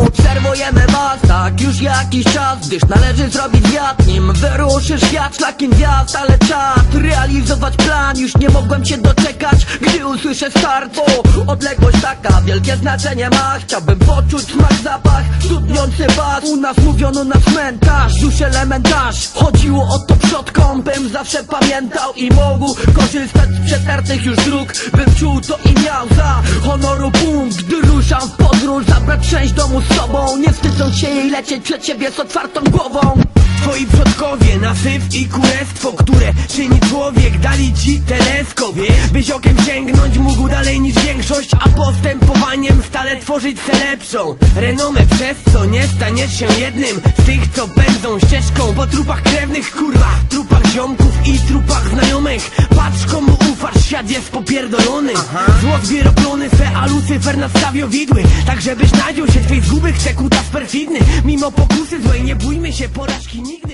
Obserwujemy was tak już jakiś czas Gdyż należy zrobić wiatr Nim wyruszy świat szlakiem gwiazd. Ale czas realizować plan Już nie mogłem się doczekać Gdy usłyszę start O, odległość taka wielkie znaczenie ma. Chciałbym poczuć smak, zapach Studniący was. U nas mówiono na cmentarz Już elementarz Chodziło o to przodkom Bym zawsze pamiętał i mógł Korzystać z przetartych już dróg. Bym czuł to i miał za honoru punkt Gdy ruszam w część domu z sobą Nie wstydzą się jej lecieć przed siebie z otwartą głową. Twoi przodkowie na syf i kurestwo Które czyni człowiek, dali ci teleskop Byś okiem sięgnąć mógł dalej niż większość A postępowaniem stale tworzyć se lepszą. Renomę przez co nie staniesz się jednym Z tych co pędzą ścieżką po trupach krewnych Kurwa, trupach ziomków i trupach znajomych świat jest popierdolony. Zło zwieroplony swe, a Lucyfer nadstawił widły. Tak żebyś nadział się twej zguby, chce kutas perfidny. Mimo pokusy złej nie bójmy się porażki nigdy